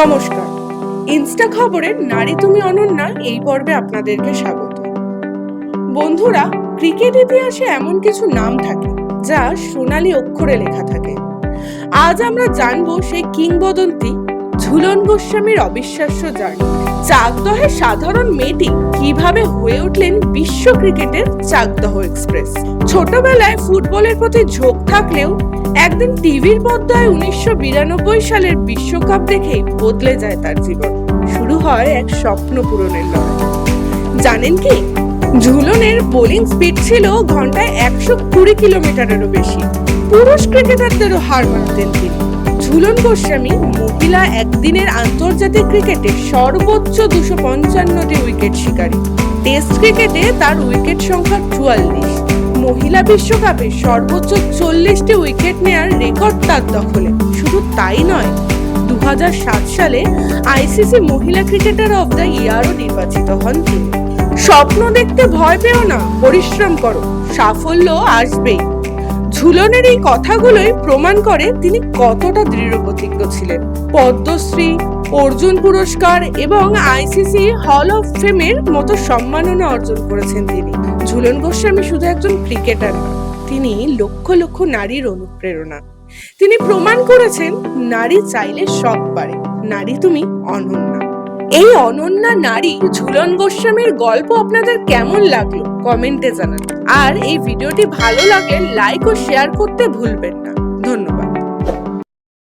নমস্কার। ইনস্টা খবরের নারী তুমি অনন্যা এই পর্বে আপনাদেরকে স্বাগত। বন্ধুরা, ক্রিকেট ইতিহাসে এমন কিছু নাম থাকে, যা সোনালী অক্ষরে লেখা থাকে। আজ আমরা জানব সেই কিংবদন্তি ঝুলন গোস্বামীর অবিশ্বাস্য জার্নি। চাকদহের সাধারণ মেয়েটি কীভাবে হয়ে উঠলেন বিশ্ব ক্রিকেটের চাকদহ এক্সপ্রেস? ছোটবেলায় ফুটবলের প্রতি ঝোঁক থাকলেও একদিন টিভির পর্দায় উনিশশো বিরানব্বই সালের বিশ্বকাপ দেখেই বদলে যায় তার জীবন। শুরু হয় এক স্বপ্ন পূরণের লড়াই। জানেন কি? ঝুলনের বোলিং স্পিড ছিল ঘন্টায় একশো কুড়ি কিলোমিটারেরও বেশি। পুরুষ ক্রিকেটারদেরও হার মানতেন তিনি। ঝুলন গোস্বামী মহিলা একদিনের আন্তর্জাতিক ক্রিকেটে সর্বোচ্চ দুশো পঞ্চান্নটি উইকেট শিকারী। টেস্ট ক্রিকেটে তার উইকেট সংখ্যা চুয়াল্লিশ। মহিলা বিশ্বকাপে সর্বোচ্চ চল্লিশটি উইকেট নেয়ার রেকর্ড তার দখলে। শুধু তাই নয় দু সালে আইসিসি মহিলা ক্রিকেটার অব দ্য ইয়ারও নির্বাচিত হন তিনি। স্বপ্ন দেখতে ভয় পেও না, পরিশ্রম করো, সাফল্য আসবেই। ঝুলনের এই কথাগুলোই প্রমাণ করে তিনি কতটা দৃঢ় প্রতিজ্ঞ ছিলেন। পদ্মশ্রী অর্জুন পুরস্কার এবং আইসিসি হল অফ ফেমের মতো সম্মাননা অর্জন করেছেন তিনি। ঝুলন গোস্বামী শুধু একজন ক্রিকেটার তিনি লক্ষ লক্ষ নারীর অনুপ্রেরণা। তিনি প্রমাণ করেছেন, নারী চাইলে সব পারে, নারী তুমি অনন্যা। এই অনন্যা নারী ঝুলন গোস্বামীর গল্প আপনাদের কেমন লাগল, কমেন্টে জানান। আর এই ভিডিওটি ভালো লাগে লাইক ও শেয়ার করতে ভুলবেন না।